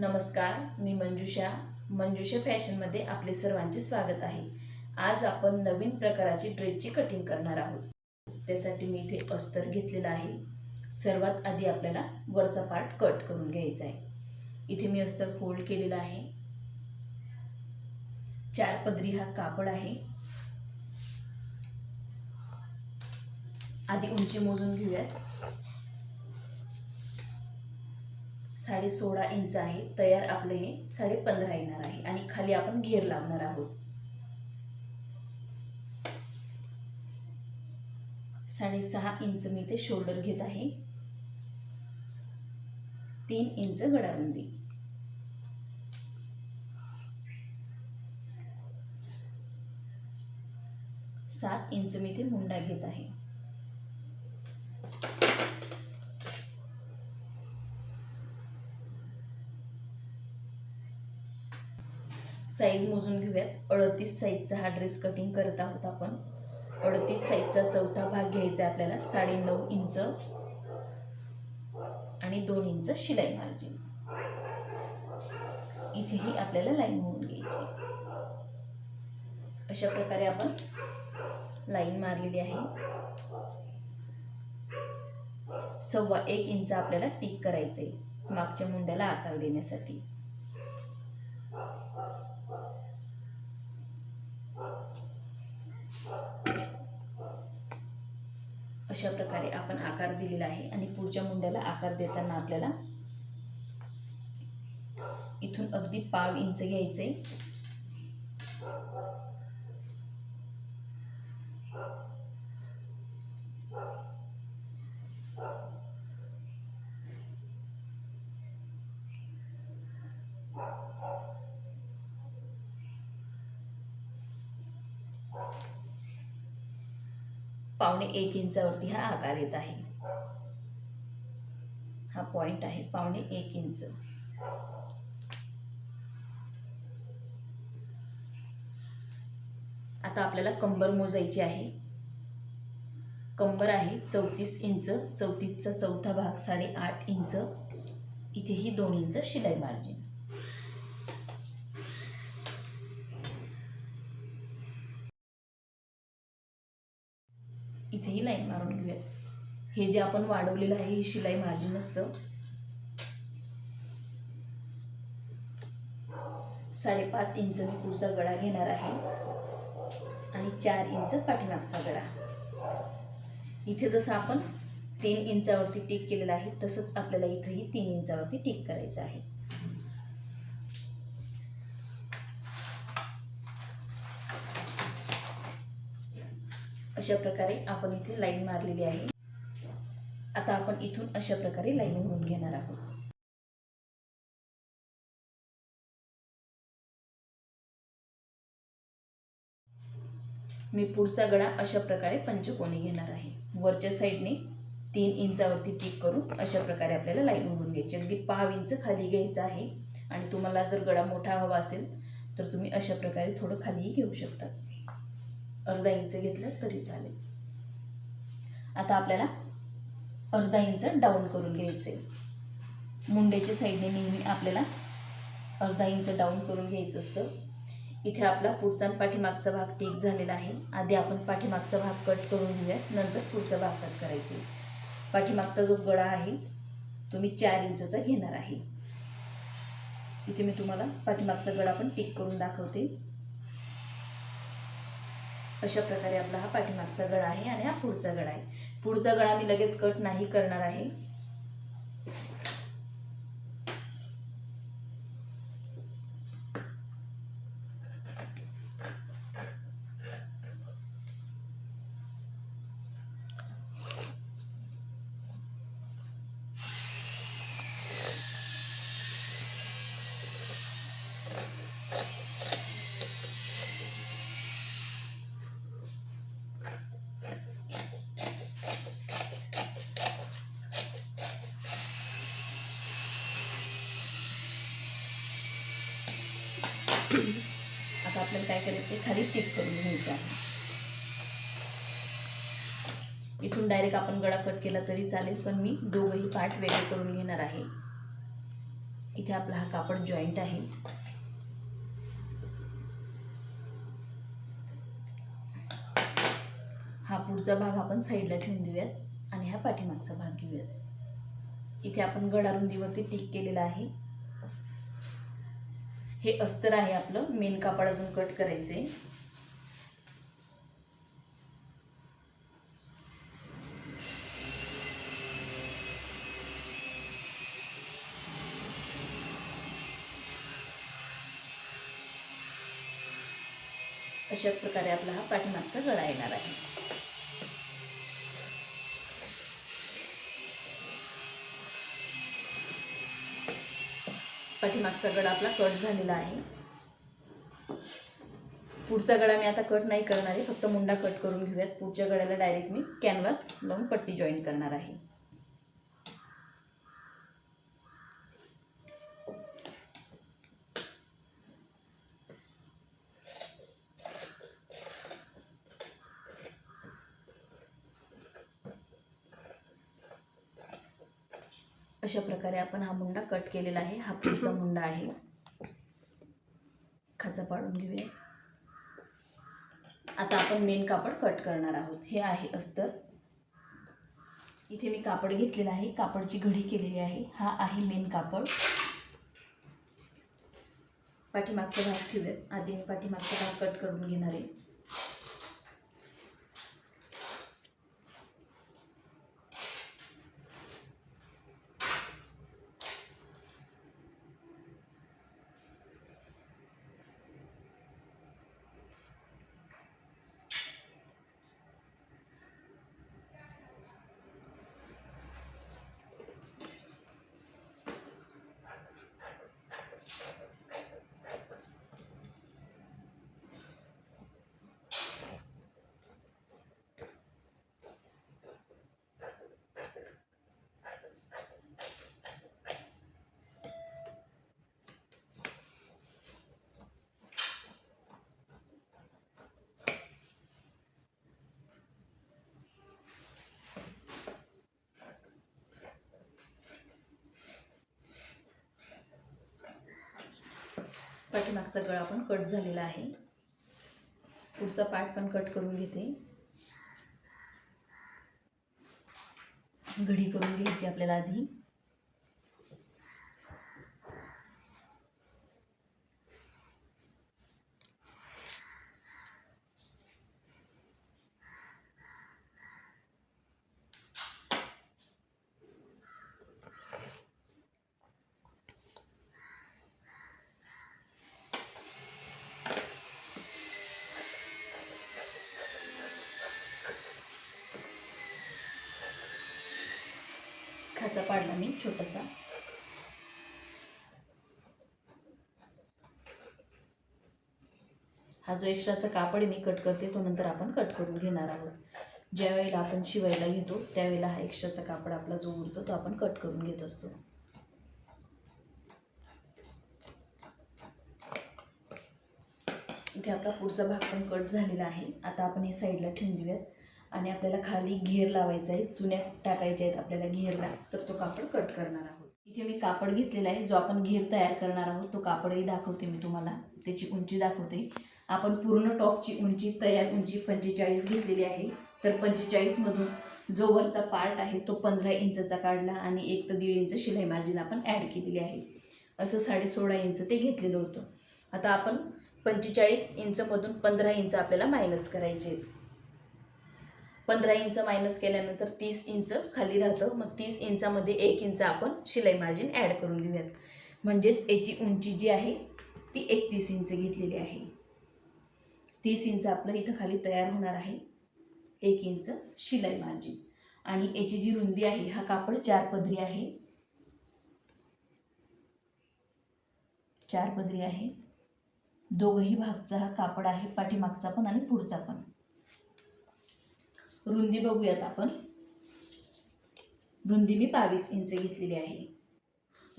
नमस्कार मी मंजुषा. मंजुषा फॅशनमध्ये आपले सर्वांचे स्वागत आहे. आज आपण नवीन प्रकाराची ड्रेसची कटिंग करणार आहोत. त्यासाठी मी इथे अस्तर घेतलेला आहे. सर्वात आधी आपल्याला वरचा पार्ट कट करून घ्यायचा आहे. इथे मी अस्तर फोल्ड केलेला आहे. चार पदरी हा कापड आहे. आधी उंची मोजून घेऊयात. साडे सोळा इंच आहे तयार आपलं हे साडे पंधरा येणार आहे आणि खाली आपण घेर लावणार आहोत. साडेसहा इंच मी ते शोल्डर घेत आहे. तीन इंच गडारुंदी सात इंच मी ते मुंडा घेत आहे. साईज मोजून घेऊयात. अडतीस साईजचा हा ड्रेस कटिंग करत आहोत आपण. अडतीस साईजचा चौथा भाग घ्यायचा आहे आपल्याला. साडे नऊ इंच आणि दोन इंच शिलाई मार्जिन इथेही आपल्याला लाईन होऊन घ्यायची अशा प्रकारे आपण लाईन मारलेली आहे. सव्वा एक इंच आपल्याला टिक करायचं आहे मागच्या मुंड्याला आकार देण्यासाठी. अशा प्रकारे आपण आकार दिलेला आहे आणि पुढच्या मुंड्याला आकार देताना आपल्याला इथून अगदी पाव इंच घ्यायचं. आहे पावणे एक इंचावरती हा आकार येत आहे. हा पॉइंट आहे पावणे एक इंच. आता आपल्याला कंबर मोजायची आहे. कंबर आहे चौतीस इंच चौतीसचा चौथा भाग साडेआठ इंच. इथेही दोन इंच शिलाई मार्जिन. इथेही लाईन मारून घेऊयात हे जे आपण वाढवलेलं आहे हे शिलाई मार्जिन असतं साडेपाच इंच मी पुढचा गळा घेणार आहे. आणि चार इंच पाठीमागचा गळा. इथे जसं आपण तीन इंचावरती टिक केलेलं आहे तसंच आपल्याला इथंही तीन इंचावरती टिक करायचं आहे. अशा प्रकारे आपण इथे लाईन मारलेली आहे. आता आपण इथून अशा प्रकारे लाईन म्हणून घेणार आहोत. मी पुढचा गळा अशा प्रकारे पंचकोनी घेणार आहे. वरच्या साईडने तीन इंचावरती पिक करून अशा प्रकारे आपल्याला लाईन म्हणून घ्यायची अगदी पाव इंच खाली घ्यायचं आहे. आणि तुम्हाला जर गळा मोठा हवा असेल तर तुम्ही अशा प्रकारे थोडं खालीही घेऊ शकता. अर्धा इंच घेतलं तरी चालेल. आता आपल्याला अर्धा इंच डाऊन करून घ्यायचे मुंडेच्या साईडने नेहमी आपल्याला अर्धा इंच डाऊन करून घ्यायचं असतं. इथे आपला पुढचा आणि पाठीमागचा भाग टीक झालेला आहे. आधी आपण पाठीमागचा भाग कट करून घेऊया नंतर पुढचा भाग कट करायचे पाठीमागचा जो गळा आहे तो मी चार इंचचा घेणार आहे. इथे मी तुम्हाला पाठीमागचा गळा पण टिक करून दाखवते. अशा प्रकारे आपला हा पाठीमागचा गळा आहे आणि हा पुढचा गळा आहे. पुढचा गळा मी लगेच कट नाही करणार आहे आता आपल्याला काय करायचं आहे खाली टिक करून घ्यायचं आहे. इथून डायरेक्ट आपण गळा कट केला तरी चालेल पण मी दोघंही पार्ट वेगळे करून घेणार आहे. इथे आपला हा कापड जॉईंट आहे. हा पुढचा भाग आपण साईडला ठेवून देऊयात आणि हा पाठीमागचा भाग घेऊयात. इथे आपण गडा रुंदीवरती टिक केलेला आहे. हे अस्तर आहे आपलं. मेन कापड अजून कट करायचे. अशा प्रकारे आपला हा पाठीमागचा गळा येणार आहे. पाठीमागचा गडा आपला कट झालेला आहे. पुढचा गडा मी आता कट नाही करणार आहे. फक्त मुंडा कट करून घेऊयात. पुढच्या गळ्याला डायरेक्ट मी कॅनव्हास लावून पट्टी जॉईन करणार आहे. अशा प्रकारे आपण हा मुंडा कट केलेला आहे. हा पुढचा मुंडा आहे. खाचा पाडून घेऊया. आता आपण मेन कापड कट करणार आहोत. हे आहे अस्तर. इथे मी कापड घेतलेला आहे. कापडची घडी केलेली आहे. हा आहे मेन कापड. पाठीमागचा भाग ठेवूयात. आधी मी पाठीमागचा भाग कट करून घेणार आहे. पाठीमागचा गळा पण कट झालेला आहे. पुढचा पार्ट पण कट करून घेते. घडी करून घ्यायची आपल्याला आधी. छोटासा. हा जो एक्स्ट्राचा कापड मी कट करते तो नंतर आपण कट करून घेणार आहोत. ज्या वेळेला आपण शिवायला घेतो त्यावेळेला हा एक्स्ट्राचा कापड आपला जो उरतो तो आपण कट करून घेत असतो. इथे आपला पुढचा भाग पण कट झालेला आहे. आता आपण हे साईडला ठेवून देऊयात. आणि आपल्याला खाली घेर लावायचा आहे चुन्या टाकायच्या आहेत आपल्याला घेरला तर तो कापड कट करणार आहोत. इथे मी कापड घेतलेला आहे जो आपण घेर तयार करणार आहोत तो कापडही दाखवते मी तुम्हाला त्याची उंची दाखवते. आपण पूर्ण टॉपची उंची तयार उंची पंचेचाळीस घेतलेली आहे तर पंचेचाळीसमधून जो वरचा पार्ट आहे तो पंधरा इंचचा काढला आणि एक तर दीड इंच शिलाई मार्जिन आपण ॲड केलेली आहे. असं साडे सोळा इंच ते घेतलेलं होतं. आता आपण पंचेचाळीस इंचमधून पंधरा इंच आपल्याला मायनस करायचे आहेत. पंधरा इंच मायनस केल्यानंतर तीस इंच खाली राहतं. मग तीस इंचामध्ये एक इंच आपण शिलाई मार्जिन ॲड करून घेऊयात. म्हणजेच याची उंची जी आहे ती एकतीस इंच घेतलेली आहे. तीस इंच आपलं इथं खाली तयार होणार आहे. एक इंच शिलाई मार्जिन आणि याची जी रुंदी आहे हा कापड चार पदरी आहे. चार पदरी आहे. दोघही भागचा हा कापड आहे पाठीमागचा पण आणि पुढचा पण. रुंदी बघूयात आपण. रुंदी मी बावीस इंच घेतलेली आहे.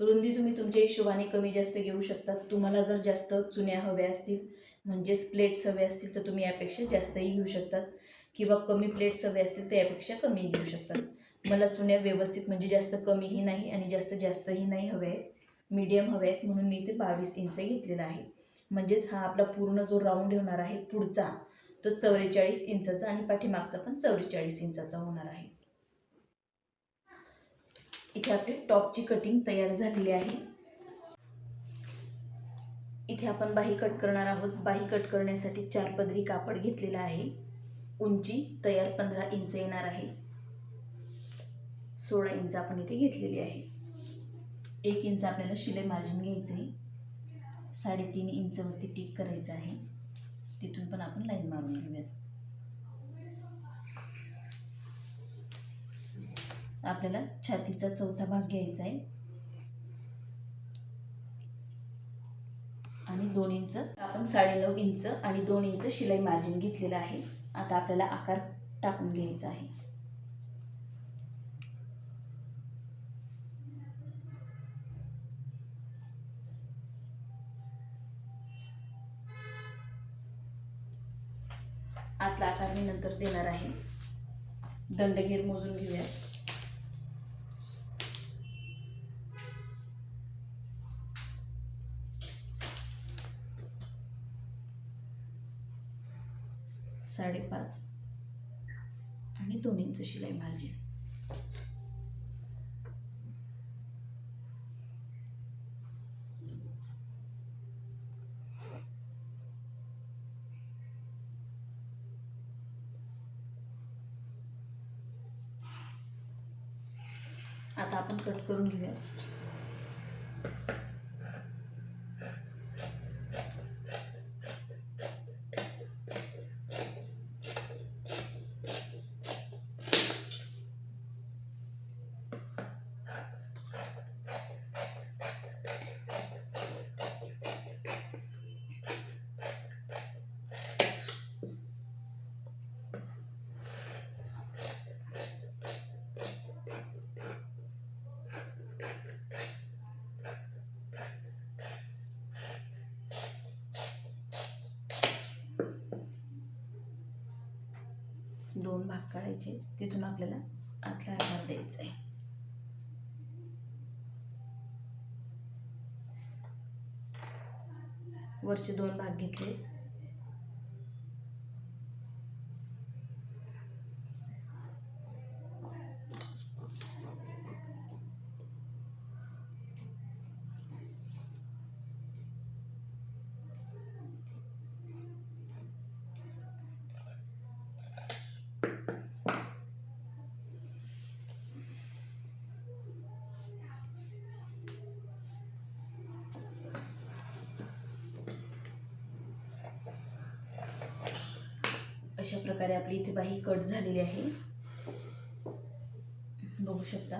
रुंदी तुम्ही तुमच्या हिशोबाने कमी जास्त घेऊ शकता. तुम्हाला जर जास्त चुन्या हव्या असतील म्हणजेच प्लेट्स हवे असतील तर तुम्ही यापेक्षा जास्तही घेऊ शकतात. किंवा कमी प्लेट्स हवे असतील तर यापेक्षा कमी घेऊ शकतात. मला चुन्या व्यवस्थित म्हणजे जास्त कमीही नाही आणि जास्त जास्तही नाही हवे आहेत. मीडियम हवे आहेत म्हणून मी इथे बावीस इंच घेतलेला आहे. म्हणजेच हा आपला पूर्ण जो राऊंड होणार आहे पुढचा तो चौवेचाळीस इंचाचा आणि पाठीमागचा पण चौवेचाळीस इंचाचा होणार आहे. इथे आपली टॉपची कटिंग तयार झालेली आहे. इथे आपण बाही कट करणार आहोत. बाही कट करण्यासाठी चार पदरी कापड घेतलेला आहे. उंची तयार पंधरा इंच येणार आहे. सोळा इंच आपण इथे घेतलेली आहे. एक इंच आपल्याला शिलाई मार्जिन घ्यायचं आहे साडेतीन इंचवरती टिक करायचं आहे. पण आपण लाईन मारून घेऊयात. आपल्याला छातीचा चौथा भाग घ्यायचा आहे. आणि दोन इंच आपण साडेनऊ इंच आणि दोन इंच शिलाई मार्जिन घेतलेलं आहे. आता आपल्याला आकार टाकून घ्यायचा आहे. मी नंतर देणार आहे. दंडघेर मोजून घेऊया. साडेपाच. आणि दोन इंच शिलाई मार्जिन आता आपण कट करून घेऊया दोन भाग काढायचे. तिथून आपल्याला आतला आकार द्यायचा आहे. वरचे दोन भाग घेतले. अशा प्रकारे आपली इथे बाही कट झालेली आहे. बघू शकता.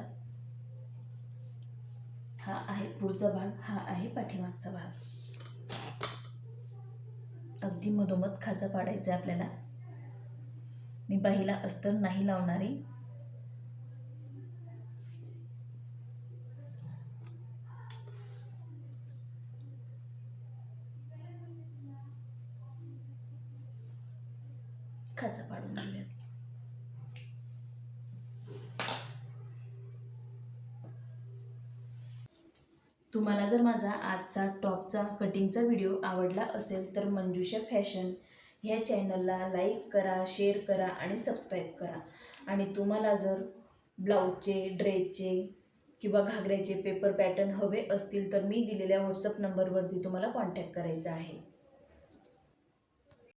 हा आहे पुढचा भाग हा आहे पाठीमागचा भाग. अगदी मधोमध खाचा पाडायचा आहे आपल्याला. मी बाहीला अस्तर नाही लावणारी. खाचा पाडून घेऊया तुम्हाला जर माझा आजचा टॉपचा कटिंगचा व्हिडिओ आवडला असेल तर मंजुषा फॅशन ह्या चॅनलला लाईक करा शेअर करा आणि सबस्क्राईब करा. आणि तुम्हाला जर ब्लाऊजचे ड्रेसचे किंवा घागऱ्याचे पेपर पॅटर्न हवे असतील तर मी दिलेल्या व्हॉट्सअप नंबरवरती तुम्हाला कॉन्टॅक्ट करायचा आहे.